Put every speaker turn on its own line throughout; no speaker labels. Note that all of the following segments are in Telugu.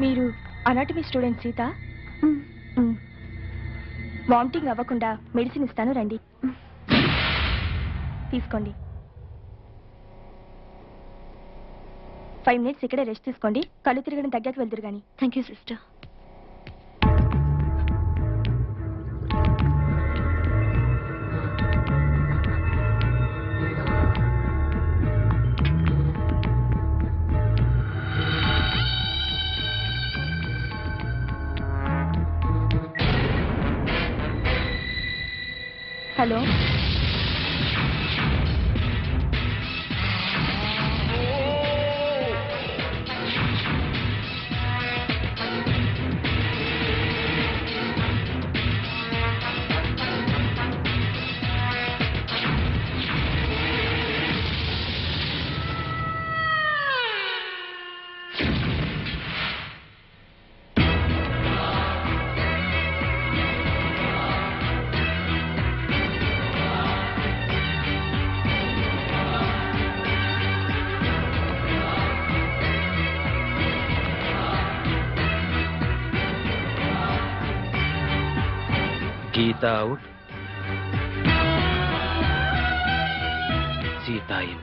మీరు అనాటమీ స్టూడెంట్ సీత? వామిటింగ్ అవ్వకుండా మెడిసిన్ ఇస్తాను రండి. తీసుకోండి. ఫైవ్ మినిట్స్ ఇక్కడే రెస్ట్ తీసుకోండి. కళ్ళు తిరగడం తగ్గాక వెళ్తురు కానీ
thank you sister
hello
Geeta out Sita in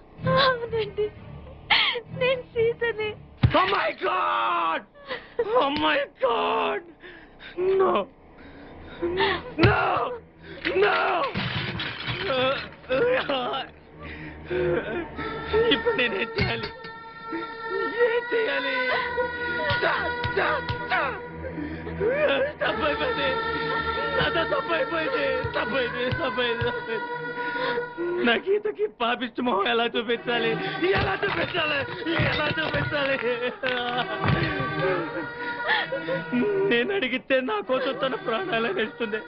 అవునండి నేను సీతనే
Oh my god! Oh my god! No! No! No! ఇప్పుడు నేనేం చేయాలి ఏం చేయాలి తప్పైపోయింది నాతో తప్పైపోయింది తప్పైంది తప్పైంది తప్పైంది నా గీతకి పాపిష్టి మొహం ఎలా చూపించాలి? ఎలా చూపించాలి? ఎలా చూపించాలి? నేను అడిగితే నా కోసం తన ప్రాణాలను ఇస్తుంది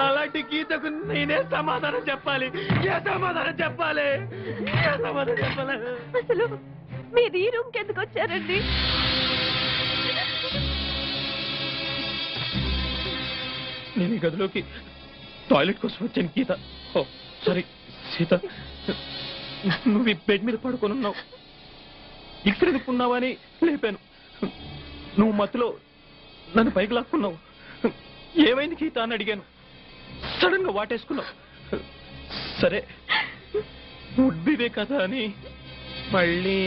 అలాంటి గీతకు నేనే సమాధానం చెప్పాలి. ఏ సమాధానం చెప్పాలి? ఏ సమాధానం చెప్పాలి?
అసలు మీరు ఈ రూమ్కి ఎందుకు వచ్చారండి?
నేను ఈ గదిలోకి టాయిలెట్ కోసం వచ్చాను గీత. ఓ సారీ సీత. నువ్వు ఈ బెడ్ మీద పడుకొని ఉన్నావు. ఇక్కడ అని లేపాను. నువ్వు మత్తులో నన్ను పైకి లాక్కున్నావు. ఏమైంది గీత అని అడిగాను. సడన్గా వాటేసుకున్నావు. సరే ఉడ్బిదే కదా అని మళ్ళీ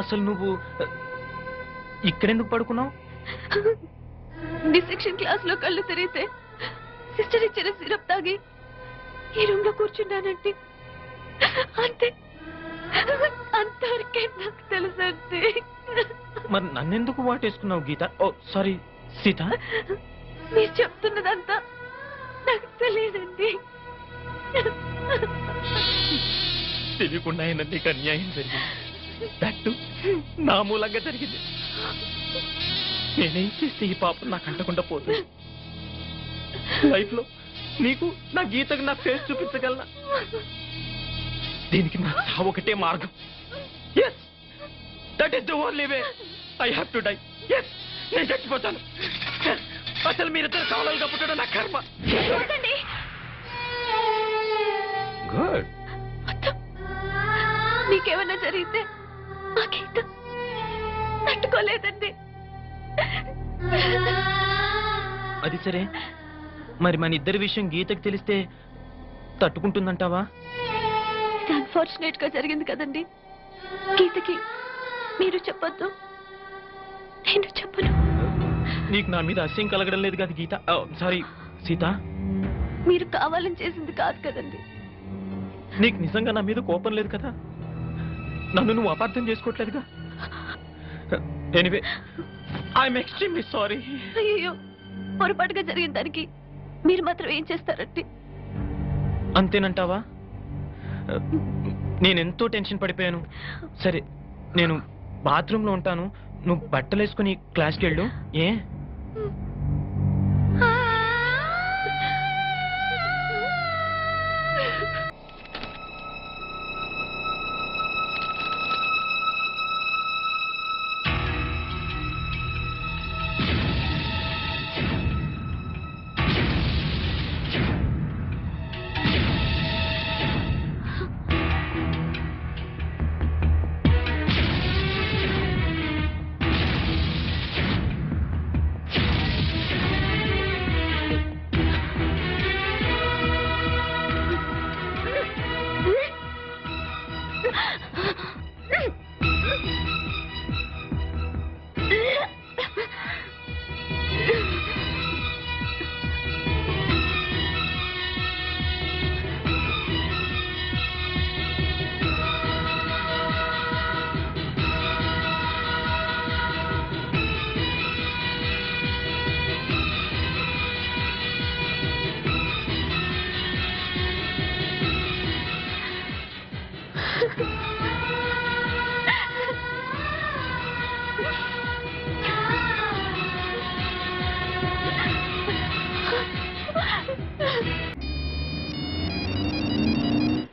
అసలు నువ్వు ఇక్కడెందుకు పడుకున్నావు?
డిసెక్షన్ క్లాస్లో కళ్ళు తిరిగితే సిస్టర్ ఇచ్చిన సిరప్ తాగి ఈ రూమ్లో కూర్చున్నానంటే అంతే. అంతవరకే నాకు తెలుసండి
మరి నన్నెందుకు వాటేసుకున్నావు గీత? ఓ సారీ సీత.
మీరు చెప్తున్నదంతా నాకు తెలియదండి.
తెలియకుండా అయినా నీకు అన్యాయం జరిగింది. దట్టు నా మూలంగా జరిగింది. నేనేం చేస్తే ఈ పాపం నాకు అంటకుండా పోతుంది? లైఫ్లో నీకు నా గీతకు నా ఫేస్ చూపించగలనా? దీనికి నా చావు ఒకటే మార్గం. Yes that is the only way I have to die yes నేను చచ్చిపోతాను. Yes. అసలు మీరిద్దరు కావాలని పుట్టడం నా కర్మ.
చూడండి
గుడ్
నీకేమన్నా జరిగితే గీత తట్టుకోలేదండి.
అది సరే. మరి మన ఇద్దరి విషయం గీతకు తెలిస్తే తట్టుకుంటుందంటావా?
అన్ఫార్చునేట్గా జరిగింది కదండి. గీతకి మీరు చెప్పొద్దు. నేను చెప్పను.
నీకు నా మీద అస్యం కలగడం లేదు కదా గీత? సారీ సీత.
మీరు కావాలని చేసింది కాదు కదండి.
నీకు నిజంగా నా మీద కోపం లేదు కదా? నన్ను నువ్వు అపార్థం చేసుకోవట్లేదుగా? ఎనివే ఐఎమ్ ఎక్స్ట్రీమ్లీ సారీ
అయ్యో పొరపాటుగా జరిగిన దానికి మీరు మాత్రం ఏం చేస్తారంటే?
అంతేనంటావా? నేను ఎంతో టెన్షన్ పడిపోయాను. సరే నేను బాత్రూంలో ఉంటాను. నువ్వు బట్టలు వేసుకుని క్లాస్కి వెళ్ళు. ఏ?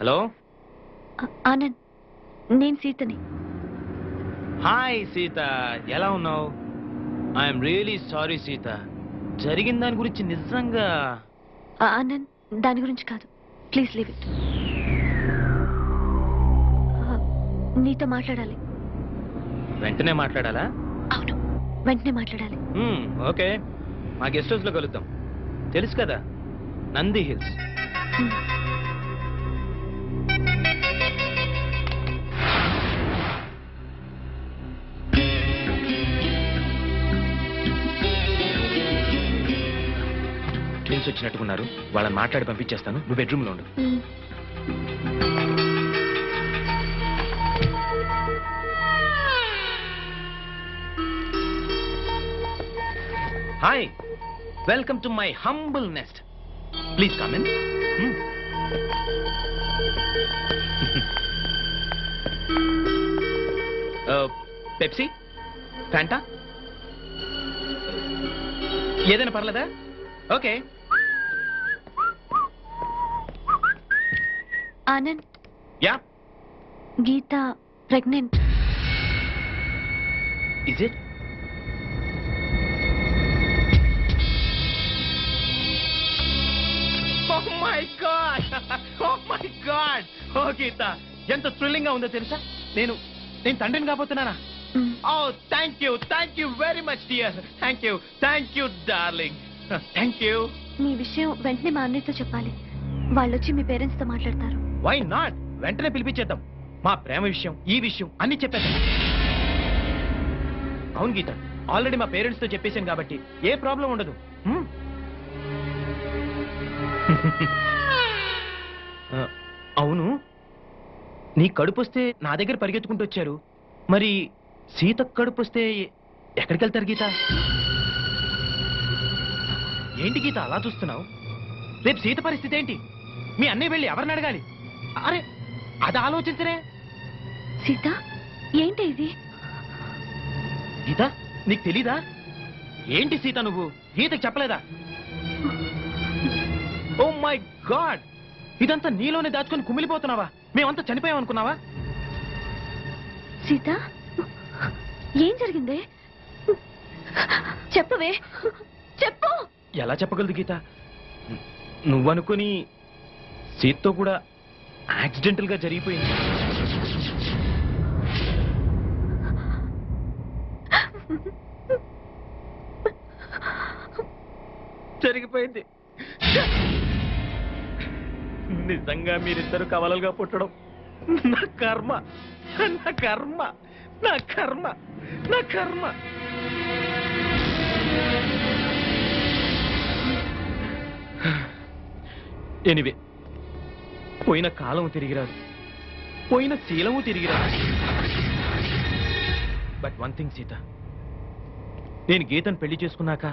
హలో?
ఆనంద్ నేను సీతని.
హాయ్ సీత ఎలా ఉన్నావు? I'm really sorry Sita. జరిగిన దాని గురించి నిజంగా
ఆనంద్ దాని గురించి కాదు. Please leave it. నీతో మాట్లాడాలి.
వెంటనే మాట్లాడాలా?
అవును వెంటనే మాట్లాడాలి.
ఓకే. మా గెస్ట్ హౌస్లో కలుద్దాం. తెలుసు కదా నంది హిల్స్. వచ్చినట్టుకున్నారు. వాళ్ళని మాట్లాడి పంపించేస్తాను. నువ్వు బెడ్రూమ్లో ఉండు. Hi welcome to my humble nest please come in Pepsi Fanta ఏదైనా పర్లేదా? Okay
Anand.
Yeah.
Geeta pregnant.
Is it oh my god oh my god oh Geeta ఎంత థ్రిల్లింగ్గా ఉందో తెలుసా? నేను నేను తండ్రిని కాబోతున్నానా? ఓ thank you thank you very much dear thank you thank you darling thank you
మీ విషయం వెంటనే మా అన్నయ్యతో చెప్పాలి. వాళ్ళు వచ్చి మీ పేరెంట్స్తో మాట్లాడతారు.
వై నాట్ వెంటనే పిలిపించేద్దాం. మా ప్రేమ విషయం ఈ విషయం అన్ని చెప్పేద్దాం. అవును గీత ఆల్రెడీ మా పేరెంట్స్తో చెప్పేశాను కాబట్టి ఏ ప్రాబ్లం ఉండదు. అవును. నీ కడుపు వస్తే నా దగ్గర పరిగెత్తుకుంటూ వచ్చారు. మరి సీత కడుపు వస్తే ఎక్కడికి వెళ్తారు గీత? ఏంటి గీత అలా చూస్తున్నావు? రేపు సీత పరిస్థితి ఏంటి? మీ అన్నయ్య వెళ్ళి ఎవరిని అడగాలి? అరే అది ఆలోచించరే.
సీత ఏంటి ఇది?
గీత నీకు తెలీదా? ఏంటి సీత నువ్వు? గీతకు చెప్పలేదా? Oh my god! ఇదంతా నీలోనే దాచుకొని కుమిలిపోతున్నావా? మేమంతా చనిపోయాం అనుకున్నావా
సీత ఏం జరిగింది? చెప్పవే చెప్పు!
ఎలా చెప్పగలదు గీత? నువ్వనుకుని సీతతో కూడా యాక్సిడెంటల్గా జరిగిపోయింది. జరిగిపోయింది. నిజంగా మీరిద్దరు కవలలుగా పుట్టడం నా కర్మ నా కర్మ నా కర్మ నా కర్మ. ఎనివే పోయిన కాలం తిరిగిరాదు. పోయిన శీలము తిరిగిరాదు. But one thing Sita. నేను గీతను పెళ్ళి చేసుకున్నాక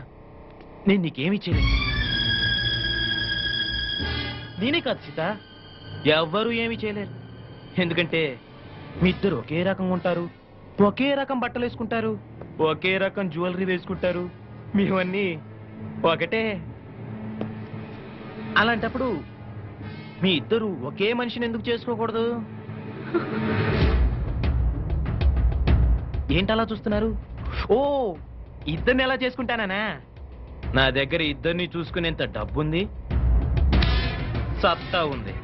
నేను నీకేమి చేయలేదు. నేనే కాదు సీత. ఎవ్వరూ ఏమీ చేయలేరు. ఎందుకంటే మీ ఇద్దరు ఒకే రకం ఉంటారు. ఒకే రకం బట్టలు వేసుకుంటారు. ఒకే రకం జ్యువెలరీ వేసుకుంటారు. మేమన్నీ ఒకటే. అలాంటప్పుడు మీ ఇద్దరు ఒకే మనిషిని ఎందుకు చేసుకోకూడదు? ఏంటలా చూస్తున్నారు? ఓ ఇద్దరిని ఎలా చేసుకుంటానా నా దగ్గర ఇద్దరిని చూసుకునేంత డబ్బుంది? సత్తా ఉంది.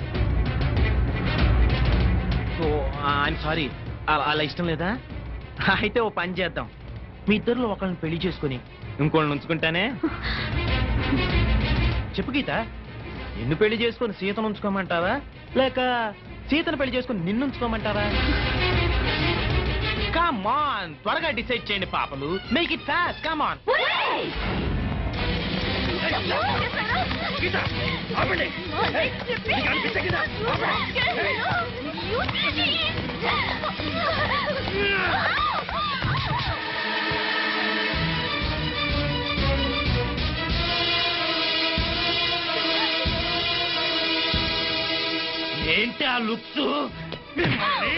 ఓ ఐఎమ్ సారీ అలా ఇష్టం లేదా? అయితే ఓ పని చేద్దాం. మీ ఇద్దరిలో ఒకళ్ళని పెళ్ళి చేసుకుని ఇంకోళ్ళని ఉంచుకుంటానే? చెప్పు గీత. నిన్ను పెళ్ళి చేసుకొని సీతను ఉంచుకోమంటావా? లేక సీతను పెళ్ళి చేసుకొని నిన్ను ఉంచుకోమంటావా? కమాన్ త్వరగా డిసైడ్ చేయండి పాపలు. మేక్ ఇట్ ఫాస్ట్ కమాన్ ఏంటి ఆ లుక్స్
మిమ్మల్ని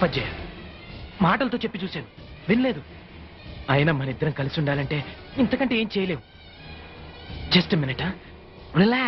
తప్పజ్జే మాటలతో చెప్పి చూశాను. వినలేదు. అయినా మన ఇద్దరం కలిసి ఉండాలంటే ఇంతకంటే ఏం చేయలేవు జస్ట్ మినిటా? రిలాక్స్.